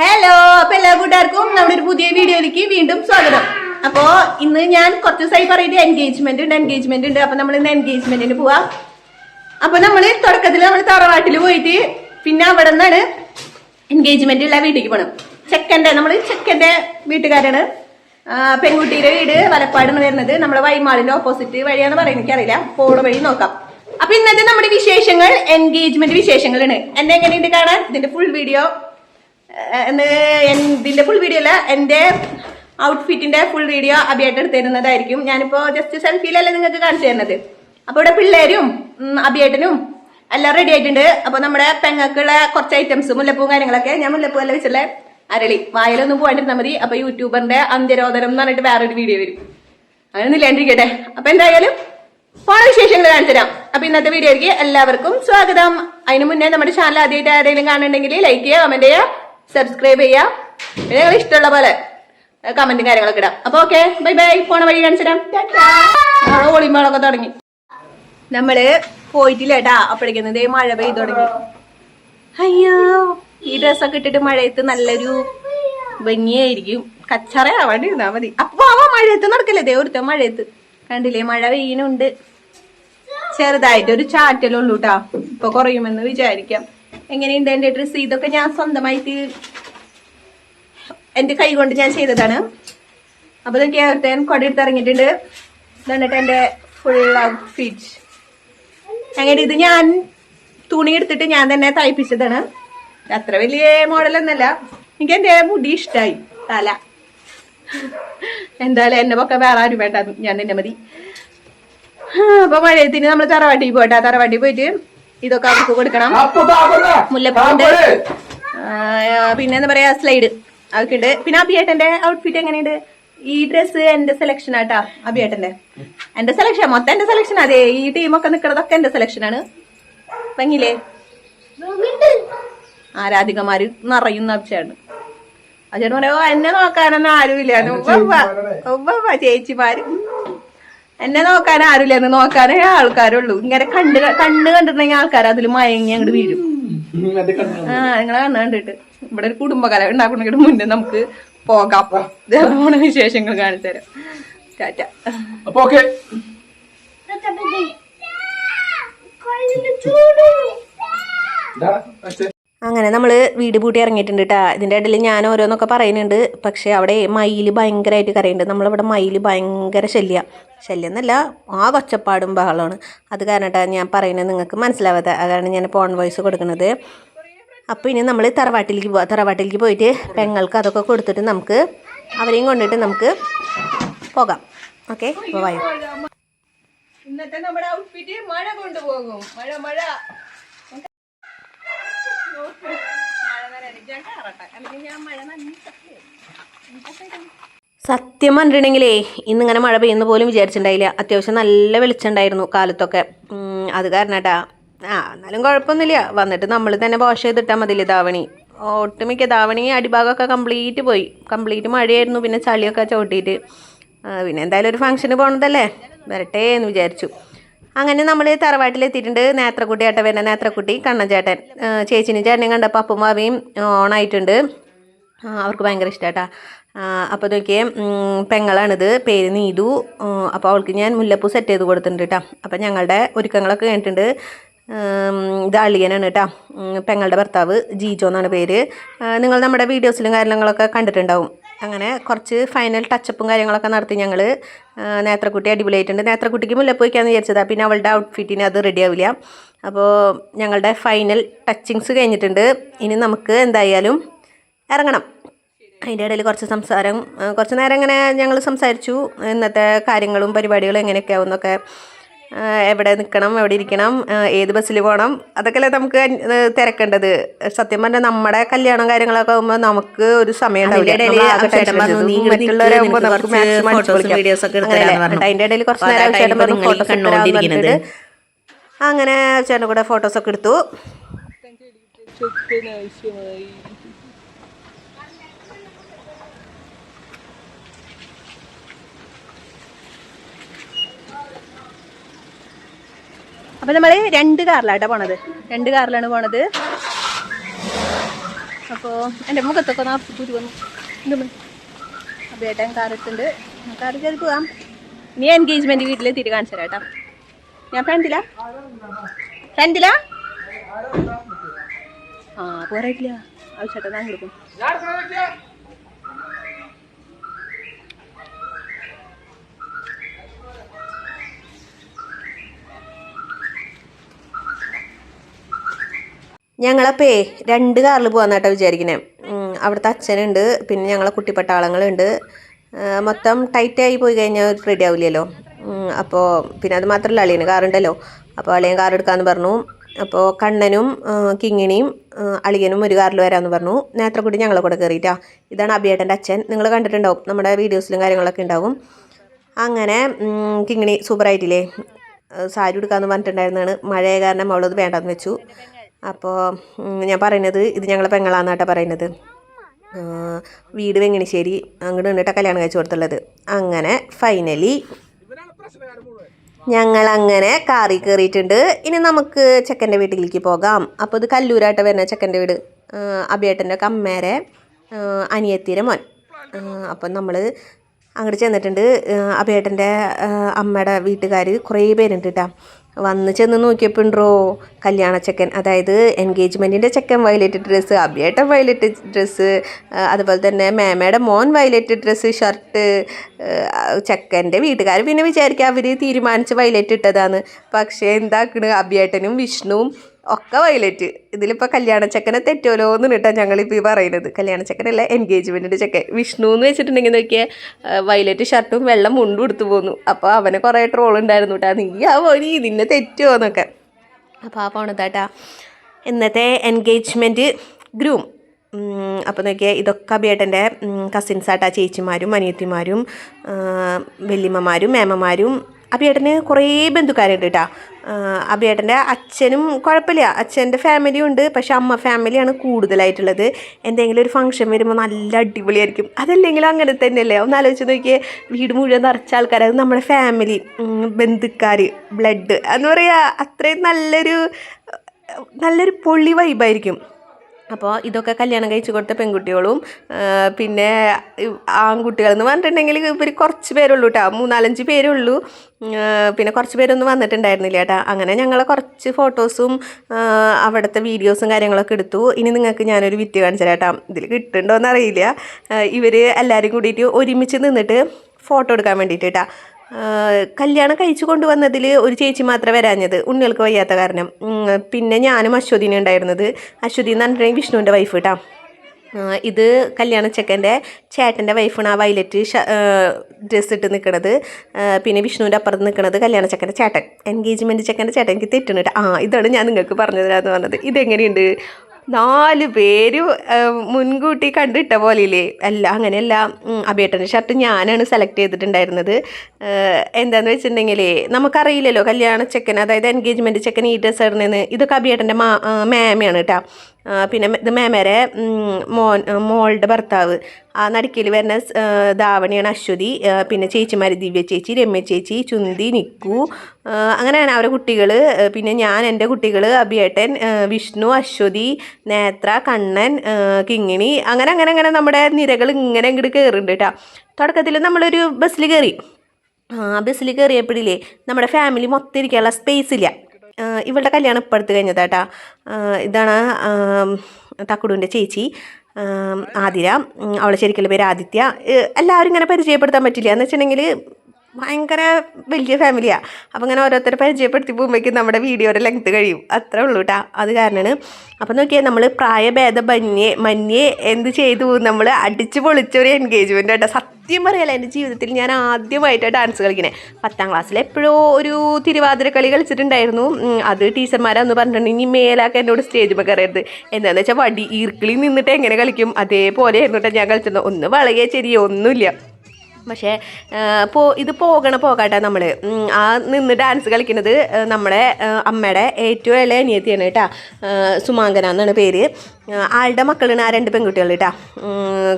Hello അപ്പൊ എല്ലാ കൂട്ടുകാർക്കും നമ്മുടെ ഒരു പുതിയ വീഡിയോയിലേക്ക് വീണ്ടും സ്വാഗതം. അപ്പോ ഇന്ന് ഞാൻ കുറച്ച് ദിവസമായി പറയുന്നത് എൻഗേജ്മെന്റ് ഉണ്ട് എൻഗേജ്മെന്റ് ഉണ്ട്. അപ്പൊ നമ്മൾ ഇന്ന് എൻഗേജ്മെന്റിന് പോവാം. അപ്പൊ നമ്മൾ തുടക്കത്തിൽ നമ്മൾ തറവാട്ടിൽ പോയിട്ട് പിന്നെ അവിടെ നിന്നാണ് എൻഗേജ്മെന്റ് ഉള്ള വീട്ടിലേക്ക് പോകണം ചെക്കന്റെ നമ്മൾ ചെക്കന്റെ വീട്ടുകാരാണ്. പെൺകുട്ടിയുടെ വീട് വലപ്പാടാണ് വരുന്നത്. നമ്മളെ വൈമാളിന്റെ ഓപ്പോസിറ്റ് വഴിയാണ് പറയുന്നത് എനിക്കറിയില്ല. പോണ വഴി നോക്കാം. അപ്പൊ ഇന്നത്തെ നമ്മുടെ വിശേഷങ്ങൾ എൻഗേജ്മെന്റ് വിശേഷങ്ങളാണ്. എന്നെ എങ്ങനെയുണ്ട് കാണാൻ? ഇതിന്റെ ഫുൾ വീഡിയോ ഇതിന്റെ ഫുൾ വീഡിയോ അല്ല എന്റെ ഔട്ട്ഫിറ്റിന്റെ ഫുൾ വീഡിയോ അഭിയായിട്ട് എടുത്തിരുന്നതായിരിക്കും. ഞാനിപ്പോ ജസ്റ്റ് സെൽഫിയിലല്ലേ നിങ്ങൾക്ക് കാണിച്ചു തരുന്നത്. അപ്പൊ ഇവിടെ പിള്ളേരും അഭിയേട്ടനും എല്ലാം റെഡി ആയിട്ടുണ്ട്. അപ്പോൾ നമ്മുടെ പെങ്ങൾക്കുള്ള കുറച്ച് ഐറ്റംസ് മുല്ലപ്പൂവും കാര്യങ്ങളൊക്കെ ഞാൻ മുല്ലപ്പൂ എല്ലാം വെച്ചല്ലേ അരളി വായിലൊന്നും പോകാണ്ടിരുന്നാൽ മതി. അപ്പോൾ യൂട്യൂബറിന്റെ അന്ത്യരോധനം എന്ന് പറഞ്ഞിട്ട് വേറൊരു വീഡിയോ വരും. അങ്ങനെ ഇല്ലാണ്ടിരിക്കട്ടെ അപ്പോൾ എന്തായാലും ഫോണ വിശേഷങ്ങൾ കാണിച്ചു തരാം. അപ്പൊ ഇന്നത്തെ വീഡിയോയ്ക്ക് എല്ലാവർക്കും സ്വാഗതം. അതിനു മുന്നേ നമ്മുടെ ചാനൽ ആദ്യമായിട്ട് ആരെങ്കിലും കാണുന്നുണ്ടെങ്കിൽ ലൈക്ക് ചെയ്യുക കമന്റ് ചെയ്യുക. സബ്സ്ക്രൈബ് ചെയ്യാം. പിന്നെ നിങ്ങൾ ഇഷ്ടമുള്ള പോലെ കമന്റും കാര്യങ്ങളൊക്കെ ഇടാം. അപ്പൊ ഓക്കെ ബൈ ബൈ പോണ വഴി കാണിച്ചിടാം ഒളിമ്പോളൊക്കെ തുടങ്ങി. നമ്മൾ പോയിട്ടില്ലേട്ടാ അപ്പോഴേക്കും ദേ മഴ പെയ്തു തുടങ്ങി. അയ്യോ ഈ ഡ്രസ്സൊക്കെ ഇട്ടിട്ട് മഴയത്ത് നല്ലൊരു ഭംഗിയായിരിക്കും. കച്ചറയാവാണ്ട് ഇരുന്നാ മതി. അപ്പൊ അവ മഴയത്ത് നടക്കല്ലേ ദേ ഒരുത്ത മഴയത്ത്? കണ്ടില്ലേ മഴ പെയ്യുന്നുണ്ട് ചെറുതായിട്ട് ഒരു ചാറ്റലുള്ളൂ ട്ടാ ഇപ്പൊ കുറയുമെന്ന് വിചാരിക്കാം. എങ്ങനെയുണ്ട് എന്റെ ഡ്രസ്സ് ഇതൊക്കെ ഞാൻ സ്വന്തമായിട്ട് എന്റെ കൈ കൊണ്ട് ഞാൻ ചെയ്തതാണ്. അപ്പോൾ ഇതൊക്കെ ഒരുത്തൻ കൊടയെടുത്ത് ഇറങ്ങിയിട്ടുണ്ട്. എന്നിട്ട് എന്റെ ഫുൾ ഔട്ട്ഫിറ്റ് അങ്ങനെ ഇത് ഞാൻ തുണി എടുത്തിട്ട് ഞാൻ തന്നെ തയ്പ്പിച്ചതാണ്. അത്ര വലിയ മോഡലൊന്നല്ല എനിക്ക് എന്റെ മുടി ഇഷ്ടായി. തല. എന്തായാലും എന്നെ പൊക്കെ വേറെ ആരും വേണ്ട. ഞാൻ തന്നെ മതി. അപ്പൊ മഴയത്തിന് നമ്മൾ തറവാട്ടിൽ പോയിട്ടാ തറവാട്ടിൽ പോയിട്ട് ഇതൊക്കെ അവർക്ക് കൊടുക്കണം. മുല്ലപ്പൂണ്ട് പിന്നെ എന്താ പറയാ സ്ലൈഡ് അതൊക്കെയുണ്ട് പിന്നെ അഭിയേട്ടന്റെ ഔട്ട്ഫിറ്റ് എങ്ങനെയുണ്ട്? ഈ ഡ്രസ് എന്റെ സെലക്ഷൻ ആട്ടാ അഭിയേട്ടന്റെ. എന്റെ സെലക്ഷൻ മൊത്തം എന്റെ സെലക്ഷൻ അതെ ഈ ടീമൊക്കെ നിക്കണതൊക്കെ എന്റെ സെലക്ഷൻ ആണ്. ഭംഗിയില്ലേ? ആരാധികമാര് നിറയുന്ന അഭിഷേണ് അച്ഛൻ പറയോ എന്നെ നോക്കാനൊന്നും ആരുമില്ല. ചേച്ചിമാര്. എന്നെ നോക്കാൻ ആരുമില്ലെന്ന് നോക്കാനേ ആൾക്കാരുള്ളൂ. ഇങ്ങനെ കണ്ട് കണ്ണ് കണ്ടിട്ടുണ്ടെങ്കിൽ ആൾക്കാർ അതിൽ മയങ്ങി അങ്ങോട്ട് വീഴും ആ നിങ്ങളെ കണ്ണ് കണ്ടിട്ട്. ഇവിടെ ഒരു കുടുംബകല ഉണ്ടാക്കണമെങ്കിൽ മുന്നേ നമുക്ക് പോകാം. പോണ വിശേഷങ്ങൾ കാണിച്ചു തരാം ടാറ്റ. അപ്പൊ ഓക്കെ. അങ്ങനെ നമ്മൾ വീട് പൂട്ടി ഇറങ്ങിയിട്ടുണ്ട് കേട്ടോ ഇതിന്റെ ഇടയിൽ ഞാൻ ഓരോന്നൊക്കെ പറയുന്നുണ്ട്. പക്ഷേ അവിടെ മയിൽ ഭയങ്കരമായിട്ട് കരയുണ്ട് നമ്മളിവിടെ മയിൽ ഭയങ്കര ശല്യ. ശല്യം എന്നല്ല ആ ഒച്ചപ്പാടും ബഹളമാണ് അത് കാരണമായിട്ടാണ് ഞാൻ പറയുന്നത് നിങ്ങൾക്ക് മനസ്സിലാവാത്ത അതാണ് ഞാൻ ഫോൺ വോയിസ് കൊടുക്കുന്നത്. അപ്പോൾ ഇനി നമ്മൾ തറവാട്ടിലേക്ക് പോവാം. തറവാട്ടിലേക്ക് പോയിട്ട് പെങ്ങൾക്ക് അതൊക്കെ കൊടുത്തിട്ട് നമുക്ക് അവരെയും കൊണ്ടിട്ട് നമുക്ക് പോകാം. ഓക്കെ? വായു. ഇന്നത്തെ നമ്മുടെ ഔട്ട്ഫിറ്റ് മഴ കൊണ്ടുപോകും. മഴ മഴ. സത്യം പറഞ്ഞിട്ടുണ്ടെങ്കിലേ ഇന്നിങ്ങനെ മഴ പെയ്യുന്ന പോലും വിചാരിച്ചിട്ടുണ്ടായില്ല. അത്യാവശ്യം നല്ല വെളിച്ചമുണ്ടായിരുന്നു കാലത്തൊക്കെ. അത് കാരണട്ടാ. ആ എന്നാലും കുഴപ്പമൊന്നുമില്ല. വന്നിട്ട് നമ്മൾ തന്നെ വാഷ് ചെയ്തിട്ടാൽ മതി ധാവണി. ഒട്ടുമിക്ക ധാവണി അടിഭാഗമൊക്കെ കംപ്ലീറ്റ് പോയി. കംപ്ലീറ്റ് മഴയായിരുന്നു പിന്നെ ചളിയൊക്കെ ചവിട്ടിയിട്ട്. പിന്നെ എന്തായാലും ഒരു ഫംഗ്ഷന് പോകണതല്ലേ വരട്ടെ എന്ന് വിചാരിച്ചു. അങ്ങനെ നമ്മൾ തറവാട്ടിലെത്തിയിട്ടുണ്ട് നേത്രക്കുട്ടി ഏട്ടൻ വരുന്ന നേത്രക്കുട്ടി കണ്ണഞ്ചേട്ടൻ ചേച്ചിനും ചേട്ടനെയും കണ്ടപ്പോൾ അപ്പും ഭാവിയും ഓണായിട്ടുണ്ട്. അവർക്ക് ഭയങ്കര ഇഷ്ടമാട്ടാ അപ്പോൾ നോക്കിയേ പെങ്ങളാണിത് പേര് നീതു. അപ്പോൾ അവൾക്ക് ഞാൻ മുല്ലപ്പൂ സെറ്റ് ചെയ്ത് കൊടുത്തിട്ടുണ്ട് കേട്ടോ അപ്പോൾ ഞങ്ങളുടെ ഒരുക്കങ്ങളൊക്കെ കഴിഞ്ഞിട്ടുണ്ട്. ഇത് അളിയനാണ് കേട്ടോ പെങ്ങളുടെ ഭർത്താവ് ജീജോ എന്നാണ് പേര്. നിങ്ങൾ നമ്മുടെ വീഡിയോസിലും കാര്യങ്ങളൊക്കെ കണ്ടിട്ടുണ്ടാവും. അങ്ങനെ കുറച്ച് ഫൈനൽ ടച്ചപ്പും കാര്യങ്ങളൊക്കെ നടത്തി ഞങ്ങൾ നേത്രക്കുട്ടി അടിപൊളിയായിട്ടുണ്ട്. നേത്രക്കുട്ടിക്ക് മുല്ലപ്പൂ വയ്ക്കാമെന്ന് വിചാരിച്ചതാണ് പിന്നെ അവളുടെ ഔട്ട്ഫിറ്റിന് അത് റെഡിയാവില്ല അപ്പോൾ ഞങ്ങളുടെ ഫൈനൽ ടച്ചിങ്സ് കഴിഞ്ഞിട്ടുണ്ട്. ഇനി നമുക്ക് എന്തായാലും ഇറങ്ങണം. അതിന്റെ ഇടയിൽ കുറച്ച് സംസാരം കുറച്ച് നേരം ഇങ്ങനെ ഞങ്ങൾ സംസാരിച്ചു. ഇന്നത്തെ കാര്യങ്ങളും പരിപാടികളും എങ്ങനെയൊക്കെ ആവുമെന്നൊക്കെ ആ, എവിടെ നിൽക്കണം എവിടെ ഇരിക്കണം ഏത് ബസ്സിൽ പോകണം അതൊക്കെയല്ലേ നമുക്ക് തിരക്കേണ്ടത്. സത്യം പറഞ്ഞാൽ നമ്മുടെ കല്യാണം കാര്യങ്ങളൊക്കെ ആകുമ്പോൾ നമുക്ക് ഒരു സമയം അതിന്റെ ഇടയിൽ കുറച്ച് നേരം ചേട്ടൻ പറഞ്ഞു ഫോട്ടോസ് അങ്ങനെ ചേട്ടന്റെ കൂടെ ഫോട്ടോസൊക്കെ എടുത്തു. അപ്പൊ നമ്മൾ രണ്ട് കാറിലാട്ടോ പോണത്. രണ്ട് കാറിലാണ് പോണത്. അപ്പോൾ എന്റെ മുഖത്തൊക്കെ നാൽപ്പത് കുരു വന്നു. എന്തും അബേട്ടൻ കാറിട്ടുണ്ട് കാറ് കയറി പോവാം. നീ എൻഗേജ്മെന്റ് വീട്ടിൽ തിരി കാണിച്ചു തരാം ഞാൻ ഫ്രണ്ടിലാ ഫ്രണ്ടിലാ ആ പോരായിട്ടില്ല ആവശ്യമായിട്ട് ഞാൻ ഞങ്ങളപ്പേ രണ്ട് കാറിൽ പോകാന്നാട്ടോ വിചാരിക്കുന്നത് അവിടുത്തെ അച്ഛനുണ്ട് പിന്നെ ഞങ്ങളെ കുട്ടിപ്പട്ടാളങ്ങളുണ്ട് മൊത്തം ടൈറ്റായി പോയി കഴിഞ്ഞാൽ റെഡി ആവില്ലല്ലോ. അപ്പോൾ പിന്നെ അത് മാത്രമല്ല അളിയന് കാറുണ്ടല്ലോ അപ്പോൾ അളിയൻ കാർ എടുക്കാമെന്ന് പറഞ്ഞു. അപ്പോൾ കണ്ണനും കിങ്ങിണിയും അളിയനും ഒരു കാറിൽ വരാമെന്ന് പറഞ്ഞു. നേത്രക്കുട്ടി ഞങ്ങളെ കൂടെ കയറിയിട്ടാ ഇതാണ് അഭിയേട്ടന്റെ അച്ഛൻ. നിങ്ങൾ കണ്ടിട്ടുണ്ടാവും നമ്മുടെ വീഡിയോസിലും കാര്യങ്ങളൊക്കെ ഉണ്ടാവും. അങ്ങനെ കിങ്ങിണി സൂപ്പറായിട്ടില്ലേ സാരി എടുക്കാമെന്ന് പറഞ്ഞിട്ടുണ്ടായിരുന്നാണ്. മഴയ കാരണം അവളത് വേണ്ടെന്ന് വെച്ചു. അപ്പോൾ ഞാൻ പറയുന്നത് ഇത് ഞങ്ങളെ പെങ്ങളാന്നാട്ടാ പറയുന്നത്. വീട് വെങ്ങണിശ്ശേരി അങ്ങോട്ട് കണ്ടിട്ടാ കല്യാണം കഴിച്ചു കൊടുത്തുള്ളത്. അങ്ങനെ ഫൈനലി ഞങ്ങൾ അങ്ങനെ കാറി കയറിയിട്ടുണ്ട്. ഇനി നമുക്ക് ചെക്കന്റെ വീട്ടിലേക്ക് പോകാം. അപ്പോൾ ഇത് കല്ലൂരായിട്ട് വരുന്ന ചെക്കന്റെ വീട്. അബിയേട്ടന്റെ കമ്മേരെ അനിയത്തിയുടെ മോൻ. അപ്പം നമ്മൾ അങ്ങോട്ട് ചെന്നിട്ടുണ്ട്. അഭിയേട്ടന്റെ അമ്മയുടെ വീട്ടുകാർ കുറേ പേരുണ്ട് കേട്ടോ വന്ന് ചെന്ന് നോക്കിയപ്പോൾ ഉണ്ടോ കല്യാണ ചെക്കൻ അതായത് എൻഗേജ്മെന്റിന്റെ ചെക്കൻ വയലറ്റ് ഡ്രസ്സ് അഭിയേട്ടൻ വയലറ്റ് ഡ്രസ്സ് അതുപോലെ തന്നെ മേമയുടെ മോൻ വയലറ്റ് ഡ്രസ്സ് ഷർട്ട് ചെക്കന്റെ വീട്ടുകാർ പിന്നെ വിചാരിക്കുക അവർ തീരുമാനിച്ച് വയലറ്റ് ഇട്ടതാണ് പക്ഷേ എന്താക്കണ്? അബിയേട്ടനും വിഷ്ണുവും ഒക്കെ വയലറ്റ്. ഇതിലിപ്പോൾ കല്യാണ ചെക്കനെ തെറ്റുമല്ലോ എന്ന് കേട്ടാ ഞങ്ങളിപ്പോൾ ഈ പറയുന്നത്. കല്യാണ ചെക്കനല്ല എൻഗേജ്മെന്റിന്റെ ചെക്കൻ. വിഷ്ണു എന്ന് വെച്ചിട്ടുണ്ടെങ്കിൽ നോക്കിയാൽ വയലറ്റ് ഷർട്ടും വെള്ളം മുണ്ടും എടുത്തു പോന്നു. അപ്പോൾ അവന് കുറേ ട്രോൾ ഉണ്ടായിരുന്നു കേട്ടോ നീ ആ പോയി നിന്നെ തെറ്റുമോ എന്നൊക്കെ. അപ്പോൾ ആ പോണതാട്ടാ ഇന്നത്തെ എൻഗേജ്മെന്റ് ഗ്രൂം അപ്പോൾ നോക്കിയാൽ ഇതൊക്കെ അബിയേട്ടന്റെ കസിൻസാട്ടാ ചേച്ചിമാരും അനിയത്തിമാരും വല്യമ്മമാരും മേമ്മമാരും അബിയേട്ടന് കുറേ ബന്ധുക്കാരുണ്ട് കേട്ടോ അബിയേട്ടന്റെ അച്ഛനും കുഴപ്പമില്ല. അച്ഛന്റെ ഫാമിലിയും ഉണ്ട്. പക്ഷെ അമ്മ ഫാമിലിയാണ് കൂടുതലായിട്ടുള്ളത്. എന്തെങ്കിലും ഒരു ഫംഗ്ഷൻ വരുമ്പോൾ നല്ല അടിപൊളിയായിരിക്കും. അതല്ലെങ്കിലും അങ്ങനെ തന്നെയല്ലേ? ഒന്ന് ആലോചിച്ച് നോക്കിയേ. വീട് മുഴുവൻ നിറച്ച ആൾക്കാർ അത് നമ്മുടെ ഫാമിലി ബന്ധുക്കാർ ബ്ലഡ് എന്ന് പറയുക അത്രയും നല്ലൊരു നല്ലൊരു പൊള്ളി വൈബായിരിക്കും അപ്പോൾ ഇതൊക്കെ കല്യാണം കഴിച്ച് കൊടുത്ത പെൺകുട്ടികളും പിന്നെ എന്ന് പറഞ്ഞിട്ടുണ്ടെങ്കിൽ ഇവർ കുറച്ച് പേരുള്ളൂ കേട്ടോ. മൂന്നാലഞ്ച് പേരുള്ളൂ. പിന്നെ കുറച്ച് പേരൊന്നും വന്നിട്ടുണ്ടായിരുന്നില്ല കേട്ടോ. അങ്ങനെ ഞങ്ങൾ കുറച്ച് ഫോട്ടോസും അവിടുത്തെ വീഡിയോസും കാര്യങ്ങളൊക്കെ എടുത്തു. ഇനി നിങ്ങൾക്ക് ഞാനൊരു വിറ്റ് കാണിച്ചു കേട്ടോ. ഇതിൽ കിട്ടുന്നുണ്ടോ എന്നറിയില്ല ഇവർ എല്ലാവരും കൂടിയിട്ട് ഒരുമിച്ച് നിന്നിട്ട് ഫോട്ടോ എടുക്കാൻ വേണ്ടിയിട്ട് കേട്ടോ. കല്യാണം കഴിച്ചു കൊണ്ടുവന്നതിൽ ഒരു ചേച്ചി മാത്രമേ വരാഞ്ഞത് ഉണ്ണികൾക്ക് വയ്യാത്ത കാരണം. പിന്നെ ഞാനും അശ്വതിനെ ഉണ്ടായിരുന്നത്. അശ്വതി എന്ന് പറഞ്ഞിട്ടുണ്ടെങ്കിൽ വിഷ്ണുവിന്റെ വൈഫ് കേട്ടോ ഇത് കല്യാണ ചെക്കന്റെ ചേട്ടന്റെ വൈഫാണ് ആ വയലറ്റ് ഡ്രസ്സ് ഇട്ട് നിൽക്കണത് പിന്നെ വിഷ്ണുവിന്റെ അപ്പുറത്ത് നിൽക്കണത് കല്യാണ ചെക്കന്റെ ചേട്ടൻ. എൻഗേജ്മെന്റ് ചെക്കന്റെ ചേട്ടൻ എനിക്ക് തെറ്റുന്നു കേട്ടോ ആ ഇതാണ് ഞാൻ നിങ്ങൾക്ക് പറഞ്ഞു തരാമെന്ന് പറഞ്ഞത്. ഇതെങ്ങനെയുണ്ട്? നാല് പേര് മുൻകൂട്ടി കണ്ടിട്ട പോലെയില്ലേ? അല്ല അങ്ങനെയല്ല. അബേട്ടന്റെ ഷർട്ട് ഞാനാണ് സെലക്ട് ചെയ്തിട്ടുണ്ടായിരുന്നത്. എന്താണെന്ന് വെച്ചിട്ടുണ്ടെങ്കിൽ നമുക്കറിയില്ലല്ലോ കല്യാണ ചെക്കൻ അതായത് എൻഗേജ്മെന്റ് ചെക്കൻ ഈ ഡ്രസ്സ് ഇടുന്നതെന്ന് ഇതൊക്കെ അബിയേട്ടന്റെ മാ മാമയാണ് കേട്ടോ പിന്നെ ഇത് മേമേരെ മോൻ മോളുടെ ഭർത്താവ്. ആ നടുക്കിൽ വരുന്ന ധാവണിയാണ് അശ്വതി. പിന്നെ ചേച്ചിമാർ ദിവ്യ ചേച്ചി രമ്യ ചേച്ചി ചുന്തി നിക്കു. അങ്ങനെയാണ് അവരെ കുട്ടികൾ പിന്നെ ഞാൻ എന്റെ കുട്ടികൾ അഭിയേട്ടൻ വിഷ്ണു അശ്വതി നേത്ര കണ്ണൻ കിങ്ങിണി. അങ്ങനെ അങ്ങനെ അങ്ങനെ നമ്മുടെ നിരകൾ ഇങ്ങനെ ഇങ്ങോട്ട് കയറുന്നുണ്ട് കേട്ടോ തുടക്കത്തിൽ നമ്മളൊരു ബസ്സിൽ കയറി ആ ബസ്സിൽ കയറിയപ്പോഴില്ലേ നമ്മുടെ ഫാമിലി മൊത്തം ഇരിക്കാനുള്ള സ്പേസ് ഇല്ല. ഇവളുടെ കല്യാണം ഇപ്പോൾ അടുത്ത് കഴിഞ്ഞതാട്ടാ ഇതാണ് തക്കുടുവിന്റെ ചേച്ചി. ആതിര. അവളെ ശരിക്കുള്ള പേര് ആദിത്യ. എല്ലാവരും ഇങ്ങനെ പരിചയപ്പെടുത്താൻ പറ്റില്ല. എന്ന് വെച്ചിട്ടുണ്ടെങ്കിൽ ഭയങ്കര വലിയ ഫാമിലിയാണ് അപ്പോൾ ഇങ്ങനെ ഓരോരുത്തരെ പരിചയപ്പെടുത്തി പോകുമ്പോഴേക്കും നമ്മുടെ വീഡിയോയുടെ ലെങ്ത് കഴിയും. അത്രേ ഉള്ളൂ കേട്ടോ അത് കാരണമാണ് അപ്പോൾ നോക്കിയാൽ നമ്മൾ പ്രായഭേദ മന്യേ മന്യേ എന്ത് ചെയ്തു? നമ്മൾ അടിച്ച് പൊളിച്ച ഒരു എൻഗേജ്മെന്റ് കേട്ടോ സത്യം പറയാലോ എന്റെ ജീവിതത്തിൽ ഞാൻ ആദ്യമായിട്ടാണ് ഡാൻസ് കളിക്കണേ. പത്താം ക്ലാസ്സിൽ എപ്പോഴോ ഒരു തിരുവാതിര കളി കളിച്ചിട്ടുണ്ടായിരുന്നു. അത് ടീച്ചർമാരാന്ന് പറഞ്ഞിട്ടുണ്ട്. ഇനി മേലാക്കെ എന്നോട് സ്റ്റേജ് കയറരുത് എന്താണെന്ന് വെച്ചാൽ വടി ഈർക്കിളി നിന്നിട്ട് എങ്ങനെ കളിക്കും? അതേപോലെ ആയിരുന്നു കേട്ടോ ഞാൻ കളിച്ചത്. ഒന്ന് വളയെ ചെറിയ ഒന്നുമില്ല. പക്ഷേ പോ ഇത് പോകണ പോകാട്ടെ നമ്മൾ ആ നിന്ന് ഡാൻസ് കളിക്കുന്നത് നമ്മുടെ അമ്മയുടെ ഏറ്റവും ഇളയ അനിയത്തിയാണ് കേട്ടോ. സുമാങ്കന എന്നാണ് പേര്. ആളുടെ മക്കളാണ് ആ രണ്ട് പെൺകുട്ടികൾ കേട്ടാ.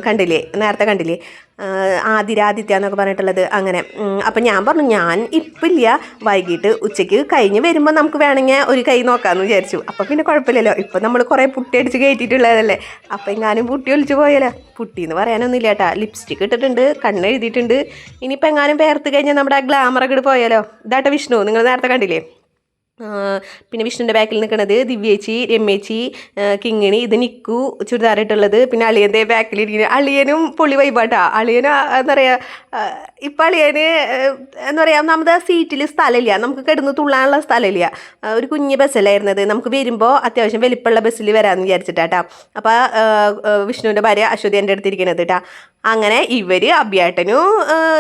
കണ്ടില്ലേ? നേരത്തെ കണ്ടില്ലേ? ആ, ആതിര എന്നൊക്കെ പറഞ്ഞിട്ടുള്ളത്. അങ്ങനെ. അപ്പം ഞാൻ പറഞ്ഞു ഞാൻ ഇപ്പില്ല. വൈകിട്ട് ഉച്ചയ്ക്ക് കഴിഞ്ഞ് വരുമ്പോൾ നമുക്ക് വേണമെങ്കിൽ ഒരു കൈ നോക്കാമെന്ന് വിചാരിച്ചു. അപ്പം പിന്നെ കുഴപ്പമില്ലല്ലോ ഇപ്പം നമ്മൾ കുറേ പുട്ടി അടിച്ച് കയറ്റിയിട്ടുള്ളതല്ലേ. അപ്പം എങ്ങാനും പുട്ടി ഒലിച്ച് പോയല്ലോ പുട്ടി എന്ന് പറയാനൊന്നുമില്ല കേട്ടാ. ലിപ്സ്റ്റിക് ഇട്ടിട്ടുണ്ട് കണ്ണ് എഴുതിയിട്ടുണ്ട്. ഇനിയിപ്പോൾ എങ്ങാനും പേർത്ത് കഴിഞ്ഞാൽ നമ്മുടെ ആ ഗ്ലാമറൊക്കെ പോയാലോ? ഇതാട്ടെ വിഷ്ണു നിങ്ങൾ നേരത്തെ കണ്ടില്ലേ? പിന്നെ വിഷ്ണുവിന്റെ ബാക്കിൽ നിൽക്കുന്നത് ദിവ്യേച്ചി രമ്യേച്ചി കിങ്ങിണി ഇത് നിക്കു ചുരിദാറിട്ടുള്ളത്. പിന്നെ അളിയന്റെ ബാക്കിൽ ഇരിക്കുന്നത് അളിയനും പൊളി വൈബാട്ടാ അളിയന് ആ, എന്താ പറയുക ഇപ്പം അളിയന് എന്താ പറയുക നമ്മുടെ സീറ്റിൽ സ്ഥലമില്ല. നമുക്ക് കിടന്ന് തുള്ളാനുള്ള സ്ഥലമില്ല. ഒരു കുഞ്ഞ് ബസ്സിലായിരുന്നത് നമുക്ക് വരുമ്പോൾ അത്യാവശ്യം വലിപ്പമുള്ള ബസ്സിൽ വരാമെന്ന് വിചാരിച്ചിട്ടാട്ടാ. അപ്പോൾ വിഷ്ണുവിന്റെ ഭാര്യ അശ്വതി എന്റെ അടുത്തിരിക്കുന്നത് കേട്ടാ അങ്ങനെ ഇവർ അബിയാട്ടനും